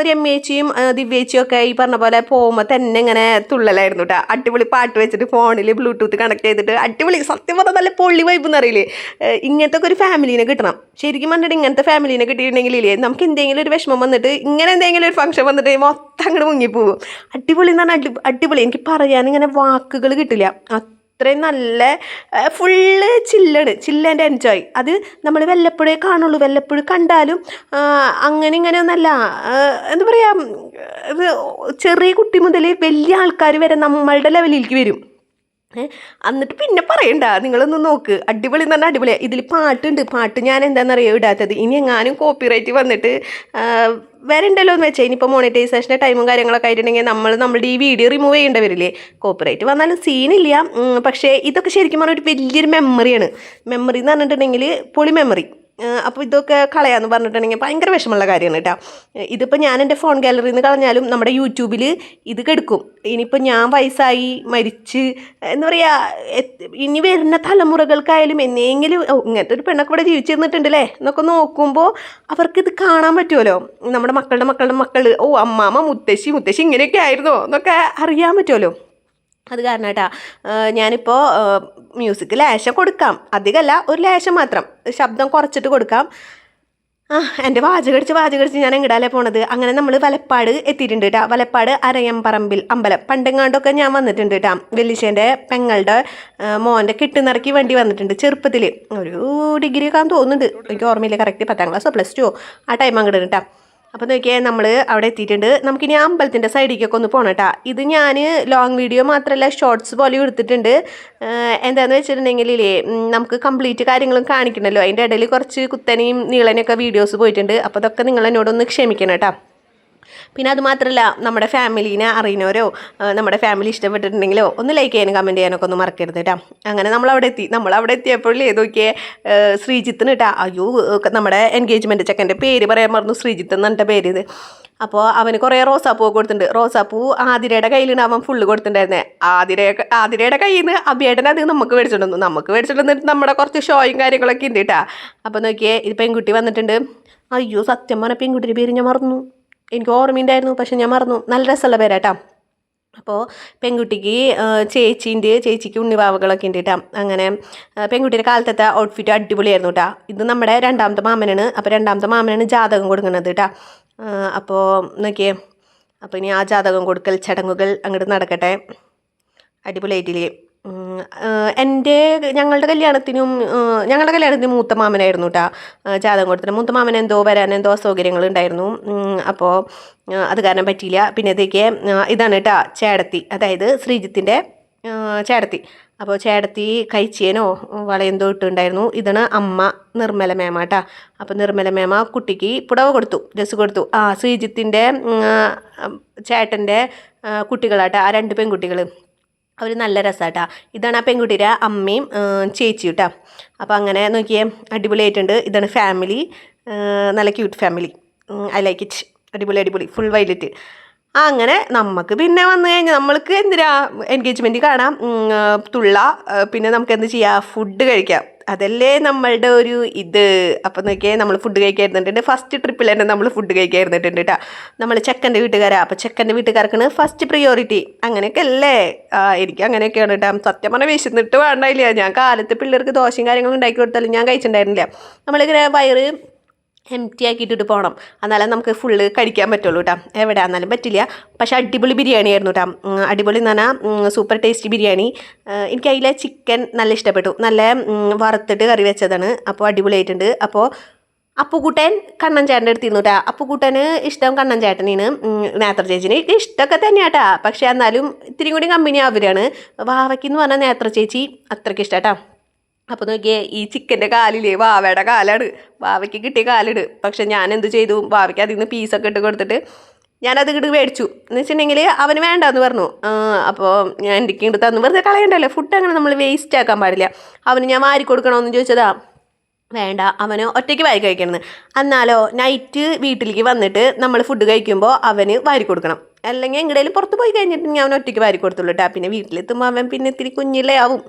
രമ്യേച്ചിയും ദിവ്യേച്ചിയും ഒക്കെ ഈ പറഞ്ഞ പോലെ പോകുമ്പോൾ തന്നെ ഇങ്ങനെ തുള്ളലായിരുന്നു കേട്ടോ അടിപൊളി പാട്ട് വെച്ചിട്ട് ഫോണിൽ ബ്ലൂടൂത്ത് കണക്ട് ചെയ്തിട്ട് അടിപൊളി സത്യം പറഞ്ഞാൽ നല്ല പൊള്ളി വൈബ് എന്നറിയില്ലേ ഇങ്ങനത്തെ ഒക്കെ ഒരു ഫാമിലീനെ കിട്ടണം. ശരിക്കും പറഞ്ഞിട്ട് ഇങ്ങനത്തെ ഫാമിലീനെ ഇല്ലേ നമുക്ക് എന്തെങ്കിലും ഒരു വിഷമം വന്നിട്ട് ഇങ്ങനെ എന്തെങ്കിലും ഒരു ഫംഗ്ഷൻ വന്നിട്ട് മൊത്തം അങ്ങോട്ട് മുങ്ങിപ്പോകും അടിപൊളി എന്ന് പറഞ്ഞാൽ അടി അടിപൊളി. എനിക്ക് പറയാൻ ഇങ്ങനെ വാക്കുകൾ കിട്ടില്ല. അത്രയും നല്ല ഫുള്ള് ചില്ലാണ് ചില്ല് എൻജോയ് അത് നമ്മൾ വല്ലപ്പോഴേ കാണുള്ളൂ. വല്ലപ്പോഴും കണ്ടാലും അങ്ങനെ ഇങ്ങനെ ഒന്നല്ല. എന്താ പറയുക ചെറിയ കുട്ടി മുതൽ വലിയ ആൾക്കാർ വരെ നമ്മളുടെ ലെവലിലേക്ക് വരും. എന്നിട്ട് പിന്നെ പറയണ്ട. നിങ്ങളൊന്ന് നോക്ക്. അടിപൊളി എന്ന് പറഞ്ഞാൽ അടിപൊളി ഇതിൽ പാട്ടുണ്ട്. പാട്ട് ഞാൻ എന്താണെന്നറിയോ ഇടാത്തത്? ഇനി എങ്ങാനും കോപ്പിറൈറ്റ് വന്നിട്ട് വരണ്ടല്ലോ എന്ന് വെച്ചാൽ ഇനിയിപ്പോൾ മോണിറ്റൈസേഷന്റെ ടൈമും കാര്യങ്ങളൊക്കെ ആയിട്ടുണ്ടെങ്കിൽ നമ്മൾ നമ്മുടെ ഈ വീഡിയോ റിമൂവ് ചെയ്യേണ്ടി വരില്ലേ? കോപ്പിറൈറ്റ് വന്നാലും സീനില്ല പക്ഷേ ഇതൊക്കെ ശരിക്കും പറഞ്ഞാൽ ഒരു വലിയൊരു മെമ്മറിയാണ് മെമ്മറി എന്ന് പറഞ്ഞിട്ടുണ്ടെങ്കിൽ പൊളി മെമ്മറി അപ്പോൾ ഇതൊക്കെ കളയാന്ന് പറഞ്ഞിട്ടുണ്ടെങ്കിൽ ഭയങ്കര വിഷമമുള്ള കാര്യമാണ് കേട്ടോ. ഇതിപ്പോൾ ഞാൻ എന്റെ ഫോൺ ഗാലറിയിൽ നിന്ന് കളഞ്ഞാലും നമ്മുടെ യൂട്യൂബിൽ ഇത് കെടുക്കും. ഇനിയിപ്പോൾ ഞാൻ വയസ്സായി മരിച്ച് എന്താ പറയുക ഇനി വരുന്ന തലമുറകൾക്കായാലും എന്നെങ്കിലും ഇങ്ങനത്തെ ഒരു പെണ്ണൊക്കെ ഇവിടെ ജീവിച്ചിരുന്നിട്ടുണ്ടല്ലേ? എന്നൊക്കെ നോക്കുമ്പോൾ അവർക്കിത് കാണാൻ പറ്റുമല്ലോ. നമ്മുടെ മക്കളുടെ മക്കളുടെ മക്കൾ ഓ അമ്മാമ്മ മുത്തശ്ശി മുത്തശ്ശി ഇങ്ങനെയൊക്കെ ആയിരുന്നോ? എന്നൊക്കെ അറിയാൻ പറ്റുമല്ലോ. അത് കാരണം കേട്ടാ ഞാനിപ്പോൾ മ്യൂസിക് ലേശം കൊടുക്കാം. അധികമല്ല ഒരു ലേശം മാത്രം. ശബ്ദം കുറച്ചിട്ട് കൊടുക്കാം. ആ എന്റെ വാചകടിച്ച് വാചകടിച്ച് ഞാൻ എങ്ങടാലേ പോണത്? അങ്ങനെ നമ്മൾ വലപ്പാട് എത്തിയിട്ടുണ്ട് കേട്ടോ വലപ്പാട് അരയമ്പറമ്പിൽ അമ്പലം. പണ്ടെങ്ങാണ്ടൊക്കെ ഞാൻ വന്നിട്ടുണ്ട് കേട്ടോ വെല്ലിശ്ശേന്റെ പെങ്ങളുടെ മോന്റെ കെട്ടുനിറക്കി വണ്ടി വന്നിട്ടുണ്ട് ചെറുപ്പത്തിൽ ഒരു ഡിഗ്രി ഒക്കെ തോന്നുന്നുണ്ട്. എനിക്ക് ഓർമ്മയില്ല കറക്റ്റ് പത്താം ക്ലാസ്സോ പ്ലസ് ടു ആ ടൈം അങ്ങോട്ട് കേട്ടോ അപ്പോൾ നോക്കിയാൽ നമ്മൾ അവിടെ എത്തിയിട്ടുണ്ട്. നമുക്കിനി അമ്പലത്തിന്റെ സൈഡിലേക്കൊക്കെ ഒന്ന് പോകണം കേട്ടോ. ഇത് ഞാൻ ലോങ് വീഡിയോ മാത്രമല്ല ഷോർട്സ് പോലെ എടുത്തിട്ടുണ്ട്. എന്താണെന്ന് വെച്ചിട്ടുണ്ടെങ്കിലേ നമുക്ക് കംപ്ലീറ്റ് കാര്യങ്ങളും കാണിക്കണമല്ലോ അതിന്റെ ഇടയിൽ കുറച്ച് കുത്തനെയും നീളനെയൊക്കെ വീഡിയോസ് പോയിട്ടുണ്ട്. അപ്പോൾ അതൊക്കെ നിങ്ങൾ എന്നോടൊന്ന് ക്ഷമിക്കണം കേട്ടോ. പിന്നെ അതുമാത്രമല്ല നമ്മുടെ ഫാമിലീനെ അറിയുന്നവരോ നമ്മുടെ ഫാമിലി ഇഷ്ടപ്പെട്ടിട്ടുണ്ടെങ്കിലോ ഒന്ന് ലൈക്ക് ചെയ്യാനും കമന്റ് ചെയ്യാനൊക്കെ ഒന്ന് മറക്കരുത് കേട്ടോ. അങ്ങനെ നമ്മൾ അവിടെ എത്തി നമ്മൾ അവിടെ എത്തിയപ്പോഴേ ഏതൊക്കെ ശ്രീജിത്തിന് കേട്ടോ അയ്യോ നമ്മുടെ എൻഗേജ്മെന്റ് ചെക്കന്റെ പേര് പറയാൻ മറന്നു. ശ്രീജിത്ത് എന്ന് പേര് ഇത്. അപ്പോൾ അവന് കുറേ റോസാപ്പൂ കൊടുത്തിട്ടുണ്ട്. റോസാപ്പൂ ആതിരയുടെ കയ്യിലാണ് അവൻ ഫുള്ള് കൊടുത്തിട്ടുണ്ടായിരുന്നത് ആതിര ആതിരയുടെ കയ്യിൽ നിന്ന് അഭിയേട്ടൻ അത് നമുക്ക് മേടിച്ചിട്ടുണ്ട് നമുക്ക് മേടിച്ചിട്ട് നമ്മുടെ കുറച്ച് ഷോയും കാര്യങ്ങളൊക്കെ ഉണ്ട് കേട്ടോ അപ്പോൾ നോക്കിയേ ഇത് പെൺകുട്ടി വന്നിട്ടുണ്ട്. അയ്യോ സത്യം പറഞ്ഞ പെൺകുട്ടിയുടെ പേര് ഞാൻ മറന്നു. എനിക്ക് ഓർമ്മയുണ്ടായിരുന്നു പക്ഷെ ഞാൻ മറന്നു. നല്ല രസമുള്ള പേരാട്ടാ. അപ്പോൾ പെൺകുട്ടിക്ക് ചേച്ചീന്റെ ചേച്ചിക്ക് ഉണ്ണിവാവകളൊക്കെ ഉണ്ട് കേട്ടോ. അങ്ങനെ പെൺകുട്ടിയുടെ കാലത്തത്തെ ഔട്ട്ഫിറ്റ് അടിപൊളിയായിരുന്നു കേട്ടോ. ഇത് നമ്മുടെ രണ്ടാമത്തെ മാമനാണ്. അപ്പോൾ രണ്ടാമത്തെ മാമനാണ് ജാതകം കൊടുക്കുന്നത് കേട്ടോ. അപ്പോൾ നോക്കിയേ. അപ്പോൾ ഇനി ആ ജാതകം കൊടുക്കൽ ചടങ്ങുകൾ അങ്ങോട്ട് നടക്കട്ടെ. അടിപൊളിയായിട്ടില്ലേ. എന്റെ ഞങ്ങളുടെ കല്യാണത്തിനും ഞങ്ങളുടെ കല്യാണത്തിന് മൂത്ത മാമനായിരുന്നു കേട്ടോ ജാതകം കൊടുത്തിട്ട് മൂത്ത മാമൻ എന്തോ വരാൻ എന്തോ അസൗകര്യങ്ങൾ ഉണ്ടായിരുന്നു. അപ്പോൾ അത് കാരണം പറ്റിയില്ല. പിന്നെ ഇതൊക്കെ ഇതാണ് കേട്ടോ ചേടത്തി. അതായത് ശ്രീജിത്തിന്റെ ചേടത്തി. അപ്പോൾ ചേടത്തി കഴിച്ചേനോ വളയെന്തോ ഇട്ടുണ്ടായിരുന്നു. ഇതാണ് അമ്മ നിർമ്മല മേമ കേട്ടോ അപ്പോൾ നിർമ്മല മേമ കുട്ടിക്ക് പുടവ കൊടുത്തു ഡ്രസ്സ് കൊടുത്തു. ആ ശ്രീജിത്തിന്റെ ചേട്ടന്റെ കുട്ടികളാട്ടോ ആ രണ്ട് പെൺകുട്ടികൾ അവർ നല്ല രസമാട്ടാ ഇതാണ് ആ പെൺകുട്ടിയുടെ അമ്മയും ചേച്ചിയും കേട്ടോ അപ്പോൾ അങ്ങനെ നോക്കിയേ അടിപൊളിയായിട്ടുണ്ട്. ഇതാണ് ഫാമിലി നല്ല cute family I like it അടിപൊളി അടിപൊളി. ഫുൾ വൈലറ്റ് അങ്ങനെ നമുക്ക് പിന്നെ വന്നു കഴിഞ്ഞാൽ നമ്മൾക്ക് എന്തിനാ എൻഗേജ്മെന്റ് കാണാം. തുള്ള പിന്നെ നമുക്ക് എന്ത് ചെയ്യാം? ഫുഡ് കഴിക്കാം. അതല്ലേ നമ്മളുടെ ഒരു ഇത്. അപ്പം നോക്കിയാൽ നമ്മൾ ഫുഡ് കഴിക്കായിരുന്നിട്ടുണ്ട്. ഫസ്റ്റ് ട്രിപ്പിൽ തന്നെ നമ്മൾ ഫുഡ് കഴിക്കായിരുന്നിട്ടുണ്ട് കേട്ടോ നമ്മൾ ചെക്കന്റെ വീട്ടുകാരാണ് അപ്പോൾ ചെക്കന്റെ വീട്ടുകാർക്കാണ് ഫസ്റ്റ് പ്രിയോറിറ്റി അങ്ങനെയൊക്കെ അല്ലേ? എനിക്ക് അങ്ങനെയൊക്കെയാണ് കേട്ടോ സത്യം പറഞ്ഞാൽ വിശന്നിട്ട് വേണ്ടായില്ല. ഞാൻ കാലത്ത് പിള്ളേർക്ക് ദോശയും കാര്യങ്ങളും ഉണ്ടാക്കി കൊടുത്താലും ഞാൻ കഴിച്ചിട്ടുണ്ടായിരുന്നില്ല നമ്മളിങ്ങനെ വയറ് എം ടി ആക്കിയിട്ടിട്ട് പോകണം എന്നാലേ നമുക്ക് ഫുള്ള് കഴിക്കാൻ പറ്റുള്ളൂ കേട്ടോ എവിടെ ആണെന്നാലും പറ്റില്ല. പക്ഷേ അടിപൊളി ബിരിയാണി ആയിരുന്നു കേട്ടോ അടിപൊളി എന്ന് പറഞ്ഞാൽ സൂപ്പർ ടേസ്റ്റി ബിരിയാണി. എനിക്ക് അതിലെ ചിക്കൻ നല്ല ഇഷ്ടപ്പെട്ടു. നല്ല വറുത്തിട്ട് കറി വെച്ചതാണ്. അപ്പോൾ അടിപൊളിയായിട്ടുണ്ട്. അപ്പോൾ അപ്പുകൂട്ടൻ കണ്ണൻ ചേട്ടന്റെ അടുത്തിരുന്നു കേട്ടോ അപ്പുകൂട്ടന് ഇഷ്ടം കണ്ണൻ ചേട്ടനാണ് നേത്ര ചേച്ചിന് ഇഷ്ടമൊക്കെ തന്നെയാട്ടാ പക്ഷേ എന്നാലും ഇത്തിരി കൂടി കമ്പനി അവരാണ് വാവയ്ക്കെന്ന് പറഞ്ഞാൽ നേത്ര ചേച്ചി അത്രയ്ക്ക് ഇഷ്ടാട്ടാ അപ്പോൾ നോക്കിയേ ഈ ചിക്കന്റെ കാലില്ലേ വാവയുടെ കാലാണ്. വാവയ്ക്ക് കിട്ടിയ കാലിട്. പക്ഷെ ഞാൻ എന്ത് ചെയ്തു? വാവയ്ക്ക് അതിൽ നിന്ന് പീസൊക്കെ ഇട്ട് കൊടുത്തിട്ട് ഞാനത് ഇങ്ങോട്ട് മേടിച്ചു. എന്ന് വെച്ചിട്ടുണ്ടെങ്കിൽ അവന് വേണ്ടാന്ന് പറഞ്ഞു. അപ്പോൾ ഞാൻ എനിക്ക് ഇങ്ങോട്ട് തന്നു. വെറുതെ കളയണ്ടല്ലോ. ഫുഡ് അങ്ങനെ നമ്മൾ വേസ്റ്റ് ആക്കാൻ പാടില്ല. അവന് ഞാൻ വാരി കൊടുക്കണമെന്ന് ചോദിച്ചതാ. വേണ്ട അവന് ഒറ്റയ്ക്ക് വാരി കഴിക്കണമെന്ന് എന്നാലോ നൈറ്റ് വീട്ടിലേക്ക് വന്നിട്ട് നമ്മൾ ഫുഡ് കഴിക്കുമ്പോൾ അവന് വാരി കൊടുക്കണം. അല്ലെങ്കിൽ എങ്ങടേലും പുറത്ത് പോയി കഴിഞ്ഞിട്ടുണ്ടെങ്കിൽ അവൻ ഒറ്റയ്ക്ക് വാരി കൊടുത്തുള്ളൂ കേട്ടോ പിന്നെ വീട്ടിലെത്തുമ്പോൾ അവൻ പിന്നെ ഇത്തിരി കുഞ്ഞിലേ ആവും.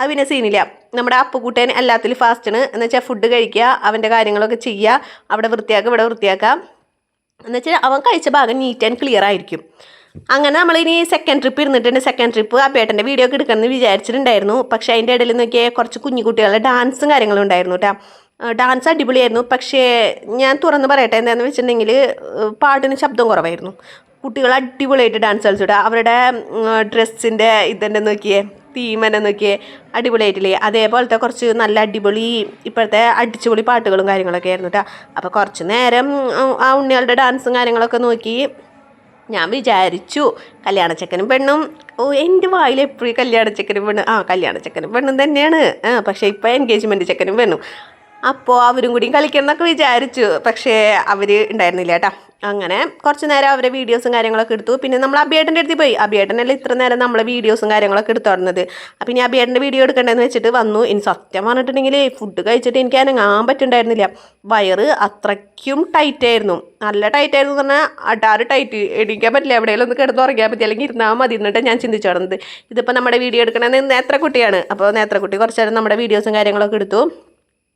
അത് പിന്നെ സീനില്ല. നമ്മുടെ അപ്പുകൂട്ടൻ എല്ലാത്തിലും ഫാസ്റ്റാണ് എന്ന് വെച്ചാൽ ഫുഡ് കഴിക്കുക അവന്റെ കാര്യങ്ങളൊക്കെ ചെയ്യുക അവിടെ വൃത്തിയാക്കുക ഇവിടെ വൃത്തിയാക്കുക. എന്ന് വെച്ചാൽ അവൻ കഴിച്ച ഭാഗം നീറ്റ് ആൻഡ് ക്ലിയർ ആയിരിക്കും. അങ്ങനെ നമ്മൾ ഇനി സെക്കൻഡ് ട്രിപ്പ് ഇരുന്നിട്ടുണ്ട് സെക്കൻഡ് ട്രിപ്പ് അപ്പേട്ടന്റെ വീഡിയോ ഒക്കെ എടുക്കണമെന്ന് വിചാരിച്ചിട്ടുണ്ടായിരുന്നു. പക്ഷേ അതിന്റെ ഇടയിൽ നോക്കിയാൽ കുറച്ച് കുഞ്ഞു കുട്ടികളുടെ ഡാൻസും കാര്യങ്ങളും ഉണ്ടായിരുന്നു കേട്ടോ ഡാൻസ് അടിപൊളിയായിരുന്നു. പക്ഷേ ഞാൻ തുറന്ന് പറയട്ടെ എന്താണെന്ന് വെച്ചിട്ടുണ്ടെങ്കിൽ പാട്ടിന് ശബ്ദം കുറവായിരുന്നു. കുട്ടികൾ അടിപൊളിയായിട്ട് ഡാൻസ് കളിച്ചിട്ട് അവരുടെ ഡ്രസ്സിന്റെ ഇതെന്നെ നോക്കിയേ? തീം തന്നെ നോക്കിയേ അടിപൊളിയായിട്ടില്ലേ അതേപോലത്തെ കുറച്ച് നല്ല അടിപൊളി ഇപ്പോഴത്തെ അടിച്ചുപൊളി പാട്ടുകളും കാര്യങ്ങളൊക്കെ ആയിരുന്നു കേട്ടോ അപ്പോൾ കുറച്ച് നേരം ആ ഉണ്ണികളുടെ ഡാൻസും കാര്യങ്ങളൊക്കെ നോക്കി ഞാൻ വിചാരിച്ചു കല്യാണച്ചക്കനും പെണ്ണും ഓ എന്റെ വായിൽ എപ്പോഴും കല്യാണച്ചക്കനും പെണ്ണും ആ കല്യാണച്ചക്കനും പെണ്ണും തന്നെയാണ്. ആ പക്ഷേ ഇപ്പോൾ എൻഗേജ്മെന്റ് ചെക്കനും പെണ്ണും. അപ്പോൾ അവരും കൂടിയും കളിക്കണം എന്നൊക്കെ വിചാരിച്ചു. പക്ഷേ അവർ ഉണ്ടായിരുന്നില്ല കേട്ടോ. അങ്ങനെ കുറച്ച് നേരം അവരെ വീഡിയോസും കാര്യങ്ങളൊക്കെ എടുത്തു. പിന്നെ നമ്മൾ അബിയേട്ടന്റെ അടുത്ത് പോയി. അബിയേട്ടനല്ലേ ഇത്ര നേരം നമ്മളെ വീഡിയോസും കാര്യങ്ങളൊക്കെ എടുത്തു തുടർന്നത് അപ്പം ഇനി അബിയേട്ടന്റെ വീഡിയോ എടുക്കണ്ടെന്ന് വെച്ചിട്ട് വന്നു. ഇനി സത്യം പറഞ്ഞിട്ടുണ്ടെങ്കിൽ ഫുഡ് കഴിച്ചിട്ട് എനിക്ക് അനങ്ങാൻ പറ്റുണ്ടായിരുന്നില്ല. വയറ് അത്രയ്ക്കും ടൈറ്റായിരുന്നു നല്ല ടൈറ്റായിരുന്നു എന്ന് പറഞ്ഞാൽ അടാറ് ടൈറ്റ് എണീക്കാൻ പറ്റില്ല. എവിടെയെങ്കിലും ഒന്ന് കിടന്ന് ഉറങ്ങിയാൽ പറ്റി അല്ലെങ്കിൽ ഇരുന്നാൽ മതി എന്നിട്ട് ഞാൻ ചിന്തിച്ചു തുടങ്ങുന്നത് ഇതിപ്പോൾ നമ്മുടെ വീഡിയോ എടുക്കണമെന്ന് നേത്രക്കുട്ടിയാണ്. അപ്പോൾ നേത്രക്കുട്ടി കുറച്ച് നേരം നമ്മുടെ വീഡിയോസും കാര്യങ്ങളൊക്കെ എടുത്തു.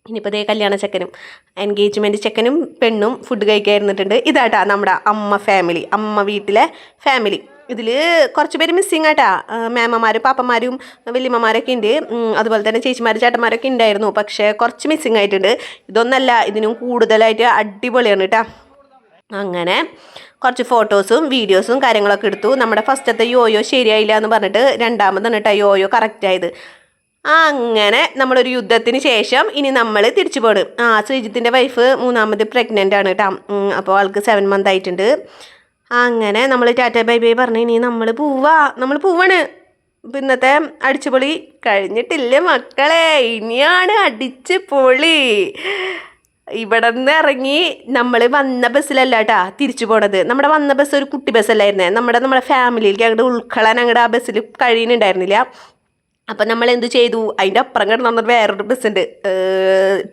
ഇനിയിപ്പോൾ ദേ കല്യാണ ചെക്കനും എൻഗേജ്മെന്റ് ചെക്കനും പെണ്ണും ഫുഡ് കഴിക്കാൻ ഇരുന്നിട്ടുണ്ട് ഇതാട്ടാ നമ്മുടെ അമ്മ ഫാമിലി അമ്മ വീട്ടിലെ ഫാമിലി ഇതിൽ കുറച്ച് പേര് മിസ്സിങ് ആട്ടാ. മേമ്മമാരും പാപ്പമാരും വല്യമ്മമാരൊക്കെ ഉണ്ട് അതുപോലെ തന്നെ ചേച്ചിമാരും ചേട്ടന്മാരൊക്കെ ഉണ്ടായിരുന്നു പക്ഷേ കുറച്ച് മിസ്സിങ് ആയിട്ടുണ്ട്. ഇതൊന്നല്ല ഇതിനും കൂടുതലായിട്ട് അടിപൊളിയാണ് കേട്ടോ അങ്ങനെ കുറച്ച് ഫോട്ടോസും വീഡിയോസും കാര്യങ്ങളൊക്കെ എടുത്തു. നമ്മുടെ ഫസ്റ്റത്തെ യോയോ ശരിയായില്ല എന്ന് പറഞ്ഞിട്ട് രണ്ടാമതാണ് കേട്ടോ യോയോ കറക്റ്റ് ആയത്. അങ്ങനെ നമ്മളൊരു യുദ്ധത്തിന് ശേഷം ഇനി നമ്മൾ തിരിച്ചു പോണ്. ആ ശ്രീജിത്തിന്റെ വൈഫ് മൂന്നാമത് പ്രഗ്നന്റ് ആണ് കേട്ടോ അപ്പോൾ ആൾക്ക് സെവൻ മന്ത് ആയിട്ടുണ്ട്. അങ്ങനെ നമ്മൾ ടാറ്റ ബൈ ബൈ പറഞ്ഞ് ഇനി നമ്മൾ പോവാ. നമ്മൾ പോവാണ്. ഇന്നത്തെ അടിച്ചുപൊളി കഴിഞ്ഞിട്ടില്ല മക്കളെ. ഇനിയാണ് അടിച്ച് പൊളി. ഇവിടെ നിന്ന് ഇറങ്ങി നമ്മൾ വന്ന ബസ്സിലല്ല കേട്ടാ തിരിച്ചു പോണത്. നമ്മുടെ വന്ന ബസ് ഒരു കുട്ടി ബസ്സല്ലായിരുന്നേ നമ്മുടെ നമ്മുടെ ഫാമിലിയിലേക്ക് അങ്ങോട്ട് ഉൾക്കൊള്ളാൻ അങ്ങോട്ട് ആ ബസ്സിൽ കഴിയുന്നുണ്ടായിരുന്നില്ല. അപ്പം നമ്മൾ എന്ത് ചെയ്തു? അതിന്റെ അപ്പുറം കിടന്ന് വന്നിട്ട് വേറൊരു ബസ്സുണ്ട്.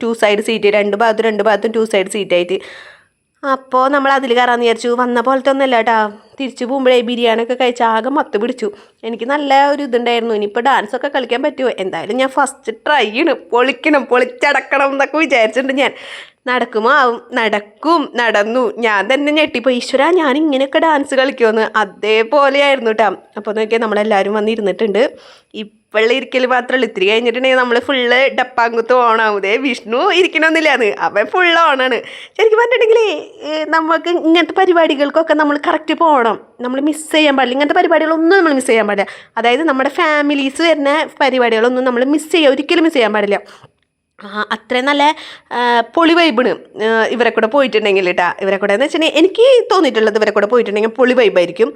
ടു സൈഡ് സീറ്റ് രണ്ട് ഭാഗത്തും രണ്ട് ഭാഗത്തും ടു സൈഡ് സീറ്റ് ആയിട്ട്. അപ്പോൾ നമ്മൾ അതിൽ കയറാമെന്ന് വിചാരിച്ചു. വന്ന പോലത്തെ ഒന്നല്ല കേട്ടാ തിരിച്ചു പോകുമ്പോഴേ ബിരിയാണി ഒക്കെ കഴിച്ച് ആകെ മത്ത് പിടിച്ചു. എനിക്ക് നല്ല ഒരു ഇതുണ്ടായിരുന്നു. ഇനിയിപ്പോൾ ഡാൻസൊക്കെ കളിക്കാൻ പറ്റുമോ? എന്തായാലും ഞാൻ ഫസ്റ്റ് ട്രൈ ചെയ്യണം. പൊളിക്കണം. പൊളിച്ചടക്കണം എന്നൊക്കെ വിചാരിച്ചിട്ടുണ്ട് ഞാൻ. നടക്കുമോ? ആവും. നടക്കും. നടന്നു. ഞാൻ തന്നെ ഞെട്ടിപ്പോൾ ഈശ്വര ഞാൻ ഇങ്ങനെയൊക്കെ ഡാൻസ് കളിക്കുമെന്ന് അതേപോലെയായിരുന്നു കേട്ടോ അപ്പോൾ നോക്കിയാൽ നമ്മളെല്ലാവരും വന്നിരുന്നിട്ടുണ്ട്. ഇപ്പോഴുള്ള ഇരിക്കൽ മാത്രമല്ല ഇത്തിരി കഴിഞ്ഞിട്ടുണ്ടെങ്കിൽ നമ്മൾ ഫുള്ള് ഡപ്പാങ്കുത്ത് ഓണാവുതേ വിഷ്ണു ഇരിക്കണമെന്നില്ലാന്ന് അവൻ ഫുള്ള് ഓണാണ്. ശരിക്കും പറഞ്ഞിട്ടുണ്ടെങ്കിൽ നമുക്ക് ഇങ്ങനത്തെ പരിപാടികൾക്കൊക്കെ നമ്മൾ കറക്റ്റ് പോകണം നമ്മൾ മിസ് ചെയ്യാൻ പാടില്ല. ഇങ്ങനത്തെ പരിപാടികളൊന്നും നമ്മൾ മിസ് ചെയ്യാൻ പാടില്ല. അതായത് നമ്മുടെ ഫാമിലീസ് വരുന്ന പരിപാടികളൊന്നും നമ്മൾ മിസ് ചെയ്യുക ഒരിക്കലും മിസ് ചെയ്യാൻ പാടില്ല. അത്രയും നല്ല പൊളി വൈബാണ് ഇവരെ കൂടെ പോയിട്ടുണ്ടെങ്കിൽ കേട്ടാ ഇവരെ കൂടെ എന്ന് വെച്ചിട്ടുണ്ടെങ്കിൽ എനിക്ക് തോന്നിയിട്ടുള്ളത് ഇവരെ കൂടെ പോയിട്ടുണ്ടെങ്കിൽ പൊളി വൈബായിരിക്കും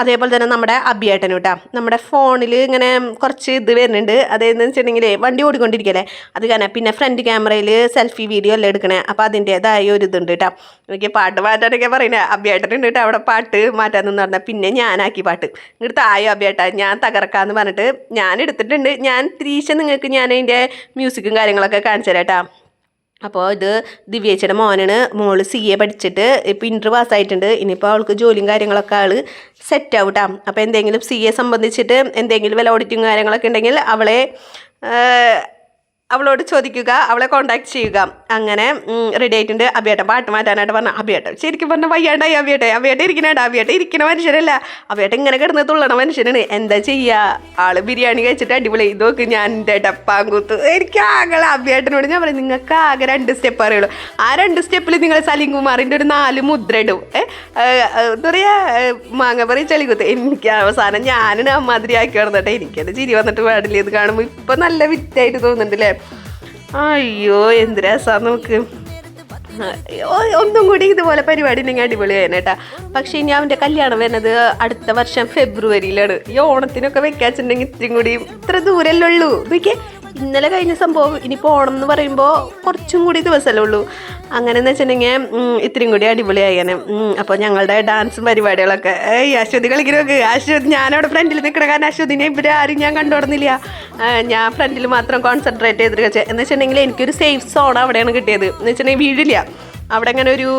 അതേപോലെ തന്നെ നമ്മുടെ അബിയേട്ടൻ കേട്ടാ നമ്മുടെ ഫോണിൽ ഇങ്ങനെ കുറച്ച് ഇത് വരുന്നുണ്ട്. അതെന്ന് വെച്ചിട്ടുണ്ടെങ്കിൽ വണ്ടി ഓടിക്കൊണ്ടിരിക്കല്ലേ? അത് കാരണം പിന്നെ ഫ്രണ്ട് ക്യാമറയിൽ സെൽഫി വീഡിയോ എല്ലാം എടുക്കണേ? അപ്പോൾ അതിന്റേതായ ഒരു ഇതുണ്ട് കേട്ടോ എനിക്ക് പാട്ട് മാറ്റാനൊക്കെ പറയുന്നത് ഉണ്ട് കേട്ടോ അവിടെ പാട്ട് മാറ്റാൻ നിന്ന് പറഞ്ഞാൽ പിന്നെ ഞാനാക്കി പാട്ട്. ഇങ്ങോട്ട് തായോ അബിയേട്ട ഞാൻ തകർക്കാന്ന് പറഞ്ഞിട്ട് ഞാൻ എടുത്തിട്ടുണ്ട്. ഞാൻ തിരിച്ച് നിങ്ങൾക്ക് ഞാൻ അതിന്റെ മ്യൂസിക്കും കാര്യങ്ങളൊക്കെ കാണിച്ചു തരാം കേട്ടോ അപ്പോൾ ഇത് ദിവ്യേച്ചിയുടെ മോനാണ്. മോൾ സി എ പഠിച്ചിട്ട് ഇപ്പോൾ ഇന്റർ പാസ്സായിട്ടുണ്ട് ഇനിയിപ്പോൾ അവൾക്ക് ജോലിയും കാര്യങ്ങളൊക്കെ ആൾ സെറ്റ് ആവട്ടാം. അപ്പോൾ എന്തെങ്കിലും സി എ സംബന്ധിച്ചിട്ട് എന്തെങ്കിലും വല്ല ഓഡിറ്റിങ് കാര്യങ്ങളൊക്കെ ഉണ്ടെങ്കിൽ അവളെ അവളോട് ചോദിക്കുക അവളെ കോണ്ടാക്ട് ചെയ്യുക. അങ്ങനെ റെഡി ആയിട്ടുണ്ട് അബിയേട്ടൻ പാട്ട് മാറ്റാനായിട്ട് പറഞ്ഞ അബിയേട്ടൻ ശരിക്കും പറഞ്ഞ വയ്യാണ്ടായി അബിയേട്ടെ അബിയേട്ടൻ ഇരിക്കണേണ്ട അബിയേട്ടൻ ഇരിക്കുന്ന മനുഷ്യരല്ല അബിയേട്ടൻ ഇങ്ങനെ കിടന്ന് തുള്ളണ മനുഷ്യനാണ്. എന്താ ചെയ്യുക ആൾ ബിരിയാണി കഴിച്ചിട്ട് അടിപൊളി. ഇത് നോക്ക് ഞാൻ എന്റെ ഡപ്പാങ്കൂത്ത് എനിക്ക് ആകെ അബിയേട്ടനോട് ഞാൻ പറയും നിങ്ങൾക്ക് ആകെ രണ്ട് സ്റ്റെപ്പ് അറിയുള്ളൂ. ആ രണ്ട് സ്റ്റെപ്പിൽ നിങ്ങൾ സലീം കുമാറിന്റെ ഒരു നാല് മുദ്ര ഇടും. എന്താ പറയുക മാങ്ങ പറയും ചളികുത്ത് എനിക്ക് അവസാനം ഞാനും അമ്മാതിരി ആക്കി കിടന്നിട്ടെ എനിക്കത് ചിരി വന്നിട്ട് പാടില്ല? ഇത് കാണുമ്പോൾ ഇപ്പം നല്ല വിറ്റായിട്ട് തോന്നുന്നുണ്ട് അല്ലേ അയ്യോ എന്ത് നമുക്ക് ഒന്നും കൂടി ഇതുപോലെ പരിപാടി ഉണ്ടെങ്കിൽ അടിപൊളിയായിരുന്നു കേട്ടാ. പക്ഷേ ഇനി അവന്റെ കല്യാണം വരുന്നത് അടുത്ത വർഷം ഫെബ്രുവരിയിലാണ്. ഈ ഓണത്തിനൊക്കെ വെക്കാച്ചിട്ടുണ്ടെങ്കിൽ ഇത്രയും കൂടി ഇത്ര ദൂരല്ലേ ഉള്ളൂ. നോക്കിയേ ഇന്നലെ കഴിഞ്ഞ സംഭവം ഇനിയിപ്പോൾ ഓണം എന്ന് പറയുമ്പോൾ കുറച്ചും കൂടി ദിവസമല്ലേ ഉള്ളൂ. അങ്ങനെ എന്ന് വെച്ചിട്ടുണ്ടെങ്കിൽ ഇത്രയും കൂടി അടിപൊളിയായേനെ അപ്പോൾ ഞങ്ങളുടെ ഡാൻസും പരിപാടികളൊക്കെ. ഏയ് അശ്വതി കളിക്കുന്നൊക്കെ അശ്വതി ഞാനവിടെ ഫ്രണ്ടിൽ നിൽക്കണ കാരണം അശ്വതിനെ ഇവരെ ആരും ഞാൻ കണ്ടുവിടുന്നില്ല ഞാൻ ഫ്രണ്ടിൽ മാത്രം കോൺസെൻട്രേറ്റ് ചെയ്തിട്ട് കളിച്ചത് എന്ന് വെച്ചിട്ടുണ്ടെങ്കിൽ എനിക്കൊരു സേഫ് സോൺ അവിടെയാണ് കിട്ടിയത്. എന്ന് വെച്ചിട്ടുണ്ടെങ്കിൽ വീഴില്ല അവിടെ അങ്ങനെ ഒരു